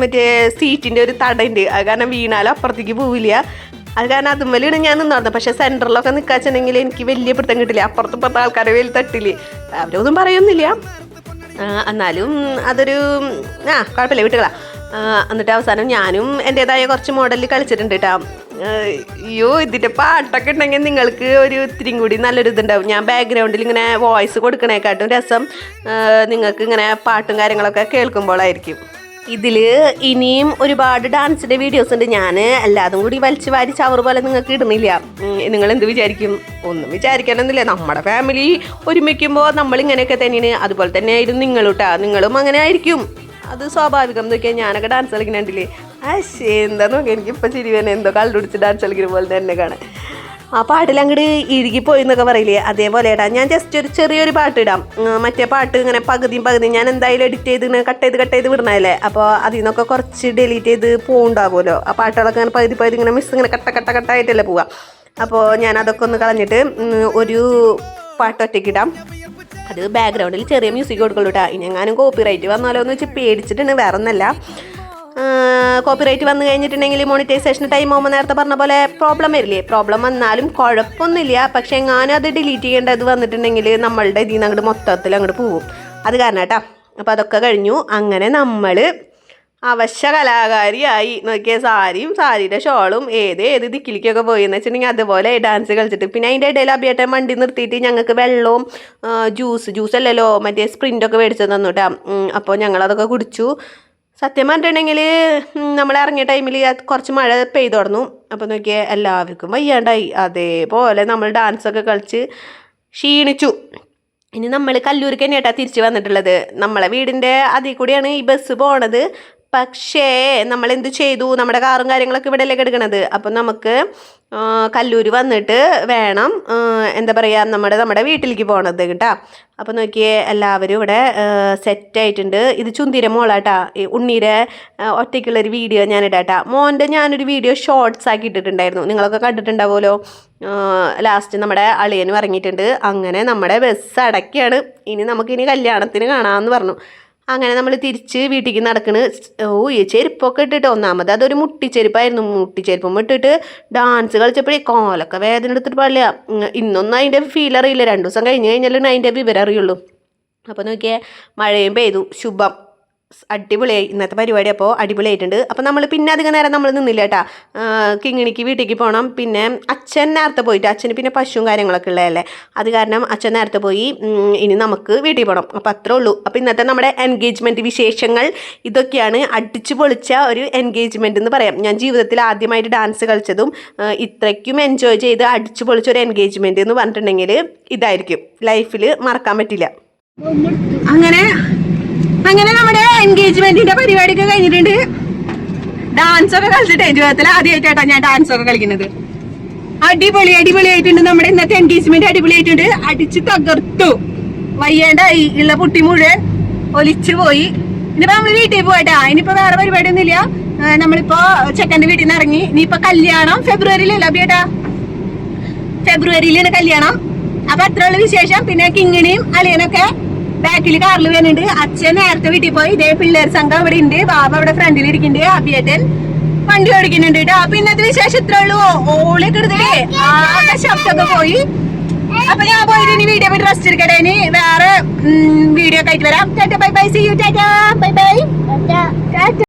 മറ്റേ സീറ്റിന്റെ ഒരു തടയുണ്ട്. അത് കാരണം വീണാലും അപ്പുറത്തേക്ക് പോവില്ല. അത് കാരണം അതുമ്മലാണ് ഞാൻ നിന്നിരുന്നത് പക്ഷെ സെന്ററിലൊക്കെ നിൽക്കാച്ചുണ്ടെങ്കിൽ എനിക്ക് വലിയ പിടുത്തം കിട്ടില്ല. അപ്പുറത്ത് ഇപ്പുറത്തെ ആൾക്കാരെ വലിയ തട്ടില്ല അവരൊന്നും പറയൊന്നുമില്ല എന്നാലും അതൊരു ആ കുഴപ്പമില്ല വീട്ടുകളാ. എന്നിട്ട് അവസാനം ഞാനും എന്റെതായ കുറച്ച് മോഡലിൽ കളിച്ചിട്ടുണ്ട് കേട്ടോ അയ്യോ ഇതിന്റെ പാട്ടൊക്കെ ഉണ്ടെങ്കിൽ നിങ്ങൾക്ക് ഒരു ഇത്തിരിയും കൂടി നല്ലൊരു ഇതുണ്ടാവും. ഞാൻ ബാക്ക്ഗ്രൗണ്ടിൽ ഇങ്ങനെ വോയിസ് കൊടുക്കണേക്കാട്ടും രസം നിങ്ങൾക്ക് ഇങ്ങനെ പാട്ടും കാര്യങ്ങളൊക്കെ കേൾക്കുമ്പോഴായിരിക്കും ഇതിൽ ഇനിയും ഒരുപാട് ഡാൻസിന്റെ വീഡിയോസ് ഉണ്ട്. ഞാൻ എല്ലാതും കൂടി വലിച്ചു വാരി ചവറ് പോലെ നിങ്ങൾക്ക് ഇടുന്നില്ല. നിങ്ങൾ എന്ത് വിചാരിക്കും? ഒന്നും വിചാരിക്കാനൊന്നുമില്ല. നമ്മുടെ ഫാമിലി ഒരുമിക്കുമ്പോൾ നമ്മളിങ്ങനെയൊക്കെ തന്നെയാണ്. അതുപോലെ തന്നെ ആയിരുന്നു നിങ്ങളുട്ടാ നിങ്ങളും അങ്ങനെ ആയിരിക്കും. അത് സ്വാഭാവികം. നോക്കിയാൽ ഞാനൊക്കെ ഡാൻസ് കളിക്കുന്നുണ്ടില്ലേ. ആ ശേ എന്താ നോക്കിയാൽ എനിക്കിപ്പോൾ ശരി ചിരി വേണേ എന്തോ കള്ളുടിച്ച് ഡാൻസ് കളിക്കുന്ന പോലെ തന്നെ കാണാൻ. ആ പാട്ടിൽ അങ്ങോട്ട് ഇഴുകിപ്പോയി എന്നൊക്കെ പറയില്ലേ? അതേപോലെ ഇടാം ഞാൻ ജസ്റ്റ് ഒരു ചെറിയൊരു പാട്ട് ഇടാം. മറ്റേ പാട്ട് ഇങ്ങനെ പകുതിയും പകുതിയും ഞാൻ എന്തായാലും എഡിറ്റ് ചെയ്ത് ഇങ്ങനെ കട്ട് ചെയ്ത് കട്ട് ചെയ്ത് വിടണല്ലേ അപ്പോൾ അതിൽ നിന്നൊക്കെ കുറച്ച് ഡിലീറ്റ് ചെയ്ത് പോവുണ്ടാവുമല്ലോ ആ പാട്ടുകളൊക്കെ ഇങ്ങനെ പകുതി പകുതി ഇങ്ങനെ മിസ് ഇങ്ങനെ കട്ട കട്ട കട്ടായിട്ടല്ലേ പോവുക. അപ്പോൾ ഞാൻ അതൊക്കെ ഒന്ന് കളഞ്ഞിട്ട് ഒരു പാട്ട് ഒറ്റയ്ക്കിടാം അത് ബാക്ക്ഗ്രൗണ്ടിൽ ചെറിയ മ്യൂസിക് കൊടുക്കുള്ളൂ കേട്ടോ ഇനി എങ്ങാനും കോപ്പിറൈറ്റ് വന്നാലോ എന്ന് വെച്ച് പേടിച്ചിട്ടുണ്ട് വേറെ ഒന്നല്ല കോപ്പിറൈറ്റ് വന്നു കഴിഞ്ഞിട്ടുണ്ടെങ്കിൽ മോണിറ്റൈസേഷൻ ടൈം ആകുമ്പോൾ നേരത്തെ പറഞ്ഞ പോലെ പ്രോബ്ലം വരില്ലേ? പ്രോബ്ലം വന്നാലും കുഴപ്പമൊന്നുമില്ല. പക്ഷെ എങ്ങാനും അത് ഡിലീറ്റ് ചെയ്യേണ്ടത് വന്നിട്ടുണ്ടെങ്കിൽ നമ്മളുടെ ഇതിൽ നിന്ന് അങ്ങോട്ട് മൊത്തത്തിൽ അങ്ങോട്ട് പോവും. അത് കാരണം കേട്ടോ. അപ്പോൾ അതൊക്കെ കഴിഞ്ഞു. അങ്ങനെ നമ്മൾ അവശ്യ കലാകാരിയായി. നോക്കിയ സാരിയും സാരിയുടെ ഷോളും ഏത് ഏത് ദിക്കിലേക്കൊക്കെ പോയി എന്ന് വെച്ചിട്ടുണ്ടെങ്കിൽ അതുപോലെ ഡാൻസ് കളിച്ചിട്ട്. പിന്നെ അതിന്റെ ഇടയിൽ അഭിയേട്ടൻ വണ്ടി നിർത്തിയിട്ട് ഞങ്ങൾക്ക് വെള്ളവും ജ്യൂസ് ജ്യൂസ് അല്ലല്ലോ മറ്റേ സ്പ്രിന്റൊക്കെ മേടിച്ചു തന്നു കേട്ടോ. അപ്പോൾ ഞങ്ങളതൊക്കെ കുടിച്ചു. സത്യം പറഞ്ഞിട്ടുണ്ടെങ്കിൽ നമ്മൾ ഇറങ്ങിയ ടൈമിൽ കുറച്ച് മഴ പെയ്തു തുടങ്ങും അപ്പോൾ നോക്കിയാൽ എല്ലാവർക്കും വയ്യാണ്ടായി. അതേപോലെ നമ്മൾ ഡാൻസൊക്കെ കളിച്ച് ക്ഷീണിച്ചു. ഇനി നമ്മൾ കല്ലൂർക്ക് തന്നെയാട്ടാ തിരിച്ച് വന്നിട്ടുള്ളത്. നമ്മളെ വീടിന്റെ അതിൽ കൂടിയാണ് ഈ ബസ് പോണത്. പക്ഷേ നമ്മൾ എന്ത് ചെയ്തു? നമ്മുടെ കാറും കാര്യങ്ങളൊക്കെ ഇവിടെ അല്ലേ കിടക്കണത്? അപ്പം നമുക്ക് കല്ലൂർ വന്നിട്ട് വേണം എന്താ പറയുക നമ്മുടെ നമ്മുടെ വീട്ടിലേക്ക് പോകണത് കേട്ടോ. അപ്പോൾ നോക്കിയേ എല്ലാവരും ഇവിടെ സെറ്റായിട്ടുണ്ട് ഇത് ചുന്തിര മോളാട്ടാ. ഉണ്ണീരെ ഒറ്റയ്ക്കുള്ളൊരു വീഡിയോ ഞാൻ ഇടാട്ടാ മോന്റെ ഞാനൊരു വീഡിയോ ഷോർട്സ് ആക്കി ഇട്ടിട്ടുണ്ടായിരുന്നു. നിങ്ങളൊക്കെ കണ്ടിട്ടുണ്ടാവുമല്ലോ? ലാസ്റ്റ് നമ്മുടെ അളിയനും ഇറങ്ങിയിട്ടുണ്ട്. അങ്ങനെ നമ്മുടെ ബസ് അടക്കിയാണ് ഇനി നമുക്കിനി കല്യാണത്തിന് കാണാമെന്ന് പറഞ്ഞു. അങ്ങനെ നമ്മൾ തിരിച്ച് വീട്ടിലേക്ക് നടക്കണ്. ഓ ഈ ചെരുപ്പൊക്കെ ഇട്ടിട്ട് ഒന്നാമത് അതൊരു മുട്ടിച്ചെരുപ്പായിരുന്നു. മുട്ടിച്ചെരുപ്പും ഇട്ടിട്ട് ഡാൻസ് കളിച്ചപ്പോഴേ കോലൊക്കെ വേദന എടുത്തിട്ട് പാടില്ല. ഇന്നൊന്നും അതിന്റെ ഫീൽ അറിയില്ല. രണ്ടു ദിവസം കഴിഞ്ഞ് കഴിഞ്ഞാലും അതിന്റെ വിവരം അറിയുള്ളൂ. അപ്പോൾ നോക്കിയേ മഴയും പെയ്തു. ശുഭം. അടിപൊളിയായി ഇന്നത്തെ പരിപാടി അപ്പോൾ അടിപൊളിയായിട്ടുണ്ട്. അപ്പോൾ നമ്മൾ പിന്നെ അധികം നേരം നമ്മൾ നിന്നില്ല കേട്ടാ. കിങ്ങിണിക്ക് വീട്ടിലേക്ക് പോകണം. പിന്നെ അച്ഛൻ നേരത്തെ പോയിട്ട് അച്ഛന് പിന്നെ പശുവും കാര്യങ്ങളൊക്കെ ഉള്ളതല്ലേ? അത് കാരണം അച്ഛൻ നേരത്തെ പോയി ഇനി നമുക്ക് വീട്ടിൽ പോകണം. അപ്പോൾ അത്രേ ഉള്ളൂ. അപ്പോൾ ഇന്നത്തെ നമ്മുടെ എൻഗേജ്മെന്റ് വിശേഷങ്ങൾ ഇതൊക്കെയാണ്. അടിച്ചു പൊളിച്ച ഒരു എൻഗേജ്മെന്റ് എന്ന് പറയാം. ഞാൻ ജീവിതത്തിൽ ആദ്യമായിട്ട് ഡാൻസ് കളിച്ചതും ഇത്രയ്ക്കും എൻജോയ് ചെയ്ത് അടിച്ചു പൊളിച്ച ഒരു എൻഗേജ്മെന്റ് എന്ന് പറഞ്ഞിട്ടുണ്ടെങ്കിൽ ഇതായിരിക്കും. ലൈഫിൽ മറക്കാൻ പറ്റില്ല. അങ്ങനെ അങ്ങനെ നമ്മുടെ എൻഗേജ്മെന്റിന്റെ പരിപാടിയൊക്കെ കഴിഞ്ഞിട്ടുണ്ട്. ഡാൻസ് ഒക്കെ കളിച്ചിട്ട് ജീവിതത്തിൽ ആദ്യമായിട്ടാണ് ഞാൻ ഡാൻസ് ഒക്കെ കളിക്കുന്നത്. അടിപൊളി അടിപൊളിയായിട്ടുണ്ട്. നമ്മുടെ ഇന്നത്തെ എൻഗേജ്മെന്റ് അടിപൊളിയായിട്ടുണ്ട്. അടിച്ച് തകർത്തു. വയ്യേണ്ടായി. ഉള്ള പുട്ടി മുഴുവൻ ഒലിച്ചു പോയി. ഇനിയിപ്പോ നമ്മൾ വീട്ടിൽ പോയിട്ടാ ഇനിയിപ്പോ വേറെ പരിപാടിയൊന്നുമില്ല. ഇല്ല നമ്മളിപ്പോ ചെക്കന്റെ വീട്ടിൽ നിന്ന് ഇറങ്ങി. ഇനിയിപ്പോ കല്യാണം ഫെബ്രുവരിയിലല്ല അബിയേട്ടാ ഫെബ്രുവരിയിലാണ് കല്യാണം. അപ്പൊ അത്രയുള്ള വിശേഷം. പിന്നെ കിങ്ങിണിയും അളിയനൊക്കെ ബാക്കിൽ കാറിൽ വരുന്നുണ്ട്. അച്ഛൻ നേരത്തെ വീട്ടിൽ പോയി. ഇതേ പിള്ളേർ സംഘം അവിടെ ഉണ്ട്. ബാബ അവിടെ ഫ്രണ്ടിൽ ഇരിക്കുന്നുണ്ട്. അഭിയേട്ടൻ വണ്ടി ഓടിക്കുന്നുണ്ട് കേട്ടോ. അപ്പൊ ഇന്നത്തെ വിശേഷം ഇത്രേ ഉള്ളൂ. ഓളിയൊക്കെ എടുത്തില്ലേ ആകെ ശബ്ദമൊക്കെ പോയി. അപ്പൊ ഞാൻ പോയിട്ട് ഇനി വീഡിയോ പോയിട്ട് റെസ്റ്റ് എടുക്കട്ടെ. ഇനി വേറെ വീഡിയോ ഒക്കെ ആയിട്ട് വരാം. Tata bye bye. See you Tata. Bye bye.